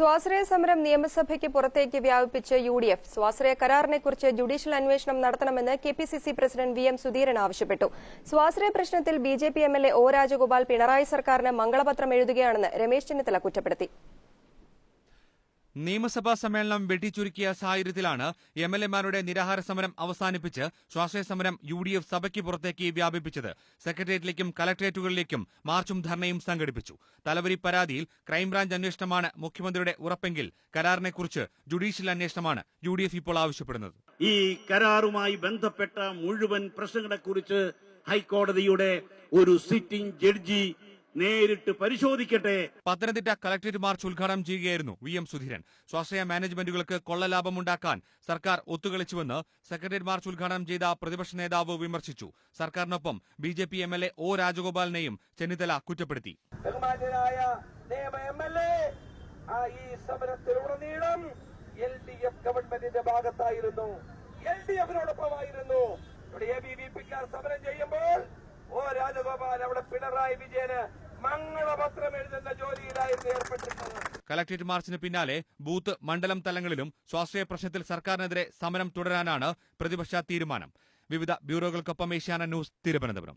സ്വാശ്രയ സമരം നിയമസഭയ്ക്ക് പുറത്തേക്ക് വ്യാപിപ്പിച്ച് യു ഡി എഫ് സ്വാശ്രയ കരാറിനെക്കുറിച്ച് ജുഡീഷ്യൽ അന്വേഷണം നടത്തണമെന്ന് K P C C president V M Sudheeran ആവശ്യപ്പെട്ടു. സ്വാശ്രയ പ്രശ്നത്തിൽ B J P M L A O Rajagopal Pinarayi സർക്കാരിന് മംഗളപത്രം എഴുതുകയാണെന്ന് രമേശ് ചെന്നിത്തല കുറ്റപ്പെടുത്തി. നിയമസഭാ സമ്മേളനം വെട്ടിച്ചുരുക്കിയ സാഹചര്യത്തിലാണ് എം എൽ എമാരുടെ നിരാഹാര സമരം അവസാനിപ്പിച്ച് സ്വാശ്രയ സമരം യു ഡി എഫ് സഭയ്ക്ക് പുറത്തേക്ക് വ്യാപിപ്പിച്ചത്. സെക്രട്ടേറിയറ്റിലേക്കും കലക്ടറേറ്റുകളിലേക്കും മാർച്ചും ധർണയും സംഘടിപ്പിച്ചു. തലവരി പരാതിയിൽ ക്രൈംബ്രാഞ്ച് അന്വേഷണമാണ് മുഖ്യമന്ത്രിയുടെ ഉറപ്പെങ്കിൽ കരാറിനെക്കുറിച്ച് ജുഡീഷ്യൽ അന്വേഷണമാണ് യു ഡി എഫ് ഇപ്പോൾ ആവശ്യപ്പെടുന്നത്. ഈ കരാറുമായി ബന്ധപ്പെട്ട മുഴുവൻ പ്രശ്നങ്ങളെക്കുറിച്ച് ഹൈക്കോടതിയുടെ ഒരു സിറ്റിംഗ് ജഡ്ജി നേരിട്ട് പരിശോധിക്കട്ടെ. പത്തനംതിട്ട കളക്ടറേറ്റ് മാർച്ച് ഉദ്ഘാടനം ചെയ്യുകയായിരുന്നു വി എം സുധീരൻ. സ്വാശ്രയ മാനേജ്മെന്റുകൾക്ക് കൊള്ളലാഭം ഉണ്ടാക്കാൻ സർക്കാർ ഒത്തുകളിച്ചുവെന്ന് സെക്രട്ടേറിയറ്റ് മാർച്ച് ഉദ്ഘാടനം ചെയ്ത പ്രതിപക്ഷ നേതാവ് വിമർശിച്ചു. സർക്കാരിനൊപ്പം B J P M L A O രാജഗോപാലിനെയും Chennithala കുറ്റപ്പെടുത്തി. ഈ സമരത്തിലുടനീളം എൽ ഡി എഫ് ഗവൺമെന്റിന്റെ ഭാഗത്തായിരുന്നു. എൽ ഡി എഫിനോടൊപ്പമായിരുന്നു. ഇവിടെ എ ബി വി പിക്കാർ സമരം ചെയ്യുമ്പോൾ ഓ രാജഗോപാൽ അവിടെ പിണറായി വിജയന് മംഗളപത്രം കലക്ടറേറ്റ് മാർച്ചിന് പിന്നാലെ ബൂത്ത് മണ്ഡലം തലങ്ങളിലും സ്വാശ്രയ പ്രശ്നത്തിൽ സർക്കാരിനെതിരെ സമരം തുടരാനാണ് പ്രതിപക്ഷ തീരുമാനം. വിവിധ ബ്യൂറോകൾക്കൊപ്പം ഏഷ്യാന ന്യൂസ് തിരുവനന്തപുരം.